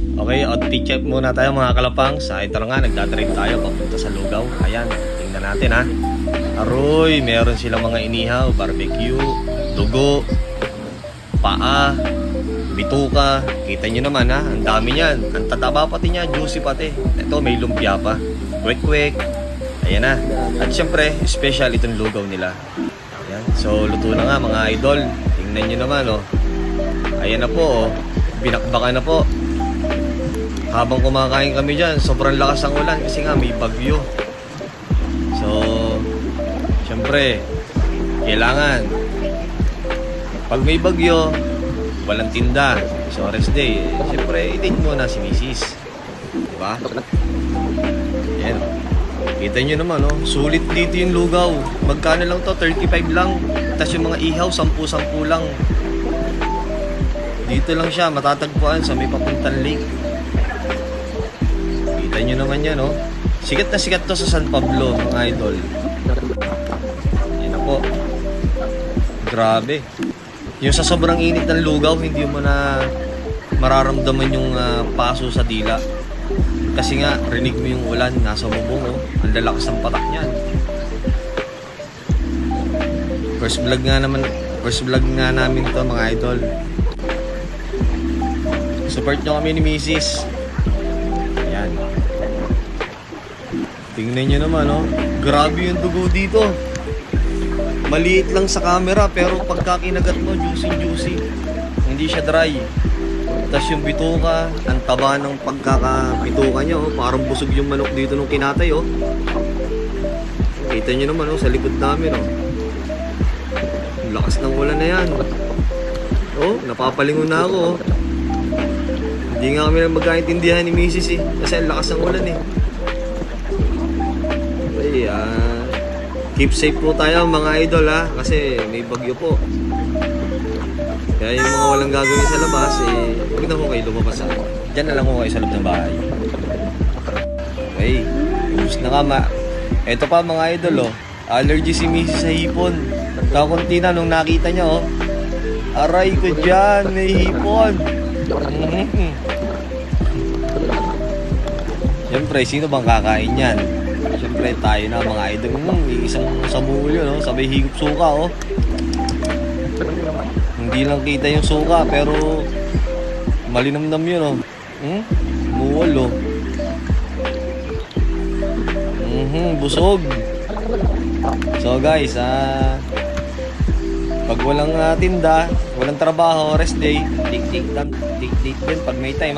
Okay, outfit check muna tayo mga kalapang. Sa ito na nga, nagdadrive tayo papunta sa Lugaw. Ayan, tingnan natin ha. Aroy, meron silang mga inihaw, barbecue, dugo, paa, bituka. Kita nyo naman ha, ang dami niyan. Ang tataba pati niya, juicy pati. Ito, may lumpia pa. Kwek-kwek. Ayan na. At syempre, special itong lugaw nila. Ayan. So, luto na nga mga idol. Tingnan nyo naman oh. Ayan na po oh. Binakbakan na po. Habang kumakain kami dyan, sobrang lakas ang ulan kasi nga may bagyo. So, syempre, kailangan pag may bagyo, walang tinda. So, rest day. Syempre, i-date muna si Mrs. Diba? Yan. Kita nyo naman, oh. Sulit dito yung lugaw. Magkano lang to? 35 lang. Tapos yung mga ihaw, 10-10 lang. Dito lang siya, matatagpuan sa may papuntang lake. Nyo naman yan, oh. Sikat na sikat to sa San Pablo, mga idol. Yan na. Grabe. Yung sa sobrang init ng lugaw, hindi mo na mararamdaman yung ah, paso sa dila. Kasi nga, rinig mo yung ulan, nasa bubong, oh. Ang lalakas ng patak niyan. First vlog nga naman, first vlog nga namin to mga idol. Support nyo kami ni Mrs. Ayan. Tingnan nyo naman, oh. Grabe yung dugo dito. Maliit lang sa camera, pero pagka kinagat mo, juicy-juicy. Hindi siya dry. Tapos yung bituka, ang taba ng pagkakabituka niya, oh. Parang busog yung manok dito nung kinatay, oh. Kita nyo naman, oh, sa likod namin, oh. Ang lakas ng ulan na yan. Oh, napapalingon na ako, oh. Hindi nga kami magkaintindihan ni Mrs. eh. Kasi ang lakas ng ulan eh. Keep safe po tayo mga idol ha. Kasi may bagyo po. Kaya yung mga walang gagawin sa labas eh... Huwag na po kayo lumabas ha. Diyan na lang po kayo sa loob ng bahay. Okay. Ubus na nga ma... Ito pa mga idol oh. Allergy si Mrs. sa hipon. Kakunti na nung nakita niya oh. Aray ko dyan, may hipon. Mhm. Siyempre, sino bang kakain yan? Siyempre, tayo na mga idol. Hmm, may isang samulyo, no? Sabay higop suka, oh. Hindi lang kita yung suka, pero malinamnam yun, oh. Hmm? Muwal, oh. Mhm, busog. So guys, ah pag walang ah, tinda, walang trabaho, rest day, tik tik tik tik din pag may time.